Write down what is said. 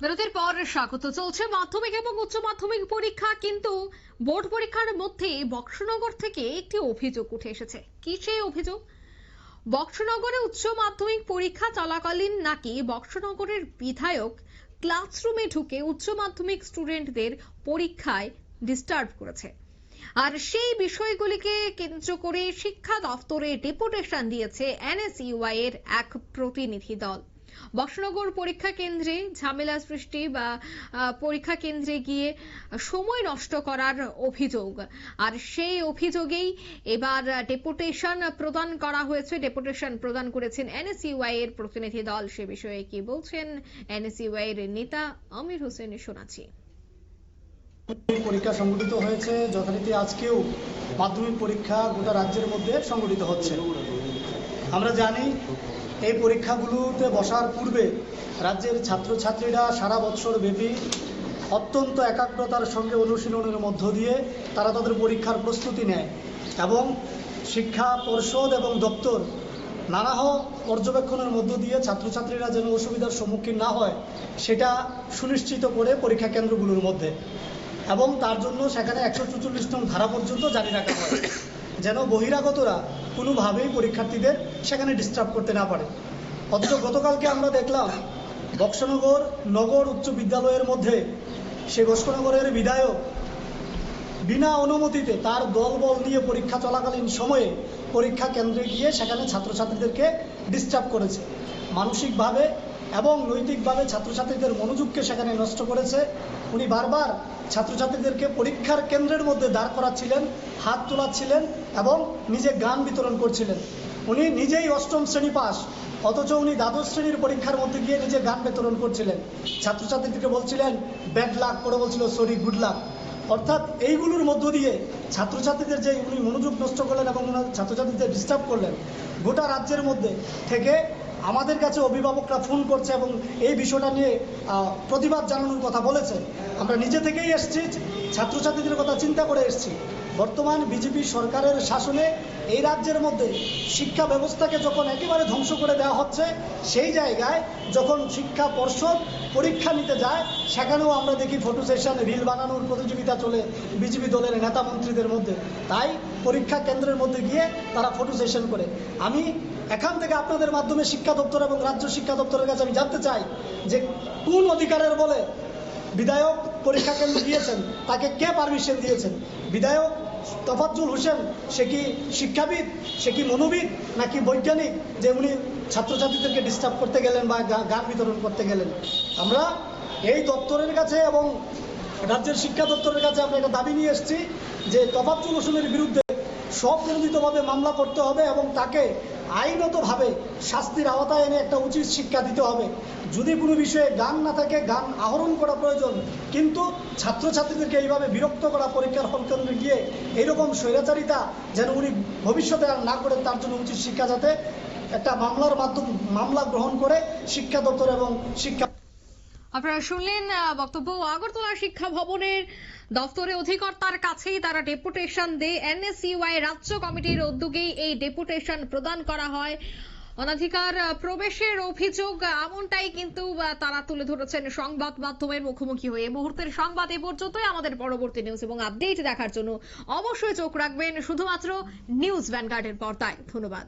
বিরতির পর স্বাগত চলছে মাধ্যমিক এবং উচ্চ মাধ্যমিক পরীক্ষা, কিন্তু বোর্ড পরীক্ষার মধ্যে বক্সনগর থেকে একটি অভিযোগ উঠে এসেছে। কি সেই অভিযোগ? বক্সনগরে উচ্চ মাধ্যমিক পরীক্ষা চলাকালীন নাকি বক্সনগরের বিধায়ক ক্লাসরুমে ঢুকে উচ্চ মাধ্যমিক স্টুডেন্টদের পরীক্ষায় ডিস্টার্ব করেছে? আর সেই বিষয়গুলিকে কেন্দ্র করে শিক্ষা দফতরে ডেপুটেশন দিয়েছে এনএসইউআই এর এক প্রতিনিধি দল। বক্সনগর পরীক্ষা কেন্দ্রে ঝামেলা সৃষ্টি বা পরীক্ষা কেন্দ্রে গিয়ে সময় নষ্ট করার অভিযোগ। আর সেই অভিযোগেই এবার ডেপুটেশন প্রদান করা হয়েছে। ডেপুটেশন প্রদান করেছেন এনএসইউআই এর প্রতিনিধি দল। সে বিষয়ে কি বলছেন এনএসইউআই এর নেতা আমির হোসেন শোনাচ্ছি। পরীক্ষা সংগঠিত হয়েছে, যথারীতি আজকেও মাধ্যমিক পরীক্ষা গোটা রাজ্যের মধ্যে সংগঠিত হচ্ছে। আমরা জানি এই পরীক্ষাগুলোতে বসার পূর্বে রাজ্যের ছাত্রছাত্রীরা সারা বৎসর ব্যাপী অত্যন্ত একাগ্রতার সঙ্গে অনুশীলনের মধ্য দিয়ে তারা তাদের পরীক্ষার প্রস্তুতি নেয় এবং শিক্ষা পর্ষদ এবং দপ্তর নানাহ পর্যবেক্ষণের মধ্য দিয়ে ছাত্রছাত্রীরা যেন অসুবিধার সম্মুখীন না হয়, সেটা সুনিশ্চিত করে পরীক্ষা কেন্দ্রগুলোর মধ্যে। এবং তার জন্য সেখানে একশো চুচল্লিশ নং ধারা পর্যন্ত জারি রাখা হয়। যেন বহিরাগতরা কোনোভাবেই পরীক্ষার্থীদের সেখানে ডিস্টার্ব করতে না পারে। অথচ গতকালকে আমরা দেখলাম, বক্সনগর নগর উচ্চ বিদ্যালয়ের মধ্যে সে বক্সনগরের বিধায়ক বিনা অনুমতিতে তার দলবল নিয়ে পরীক্ষা চলাকালীন সময়ে পরীক্ষা কেন্দ্রে গিয়ে সেখানে ছাত্রছাত্রীদেরকে ডিস্টার্ব করেছে। মানসিকভাবে এবং নৈতিকভাবে ছাত্রছাত্রীদের মনোযোগকে সেখানে নষ্ট করেছে। উনি বারবার ছাত্রছাত্রীদেরকে পরীক্ষার কেন্দ্রের মধ্যে দাঁড় করাচ্ছিলেন, হাত তোলাচ্ছিলেন এবং নিজে গান বিতরণ করছিলেন। উনি নিজেই অষ্টম শ্রেণি পাস, অথচ উনি দ্বাদশ শ্রেণির পরীক্ষার মধ্যে গিয়ে নিজে গান বিতরণ করছিলেন। ছাত্রছাত্রীদেরকে বলছিলেন, ব্যাড লাক করে বলছিল, সরি, গুড লাক। অর্থাৎ এইগুলোর মধ্য দিয়ে ছাত্রছাত্রীদের যে উনি মনোযোগ নষ্ট করলেন এবং ছাত্রছাত্রীদের ডিস্টার্ব করলেন, গোটা রাজ্যের মধ্যে থেকে আমাদের কাছে অভিভাবকরা ফোন করছে এবং এই বিষয়টা নিয়ে প্রতিবাদ জানানোর কথা বলেছে। আমরা নিজে থেকেই এসেছি, ছাত্রছাত্রীদের কথা চিন্তা করে এসেছি। বর্তমান বিজেপি সরকারের শাসনে এই রাজ্যের মধ্যে শিক্ষা ব্যবস্থাকে যখন একেবারে ধ্বংস করে দেওয়া হচ্ছে, সেই জায়গায় যখন শিক্ষা পর্ষদ পরীক্ষা নিতে যায়, সেখানেও আমরা দেখি ফটো সেশন রিল বানানোর প্রতিযোগিতা চলে বিজেপি দলের নেতা মন্ত্রীদের মধ্যে। তাই পরীক্ষা কেন্দ্রের মধ্যে গিয়ে তারা ফটো সেশন করে। আমি এখান থেকে আপনাদের মাধ্যমে শিক্ষা দপ্তর এবং রাজ্য শিক্ষা দপ্তরের কাছে আমি জানতে চাই যে কোন অধিকারের বলে বিধায়ক পরীক্ষা কেন্দ্র দিয়েছেন তাকে কে পারমিশন দিয়েছেন? বিধায়ক তফাজ্জুল হোসেন, সে কি শিক্ষাবিদ, সে কি মনোবিদ, নাকি বৈজ্ঞানিক, যে উনি ছাত্রছাত্রীদেরকে ডিস্টার্ব করতে গেলেন বা গান বিতরণ করতে গেলেন? আমরা এই দপ্তরের কাছে এবং রাজ্যের শিক্ষা দপ্তরের কাছে আমরা একটা দাবি নিয়ে এসেছি যে তফাজ্জুল হোসেনের বিরুদ্ধে সব স্বপ্রণোদিতভাবে মামলা করতে হবে এবং তাকে আইনতভাবে শাস্তির আওতায় এনে একটা উচিত শিক্ষা দিতে হবে। যদি কোনো বিষয়ে গান না থাকে গান আহরণ করা প্রয়োজন। কিন্তু ছাত্রছাত্রীদেরকে এইভাবে বিরক্ত করা, পরীক্ষার হল কেন্দ্রে গিয়ে এইরকম স্বৈরাচারিতা যেন উনি ভবিষ্যতে আর না করেন, তার জন্য উচিত শিক্ষা যাতে একটা মামলার মাধ্যম, মামলা গ্রহণ করে শিক্ষা দপ্তর এবং শিক্ষা আপনারা শুনলেন বক্তব্য, আগরতলা শিক্ষা ভবনের দফতরে অধিকর্তার কাছেই তারা ডেপুটেশন দেয়। এনএসইউআই রাজ্য কমিটির উদ্যোগেই এই ডেপুটেশন প্রদান করা হয়। অনাধিকার প্রবেশের অভিযোগ, এমনটাই কিন্তু তারা তুলে ধরেছেন সংবাদ মাধ্যমের মুখোমুখি হয়ে। মুহূর্তের সংবাদ এ পর্যন্তই। আমাদের পরবর্তী নিউজ এবং আপডেট দেখার জন্য অবশ্যই চোখ রাখবেন। শুধুমাত্র নিউজ ভ্যানগার্ডের পর্দায়। ধন্যবাদ।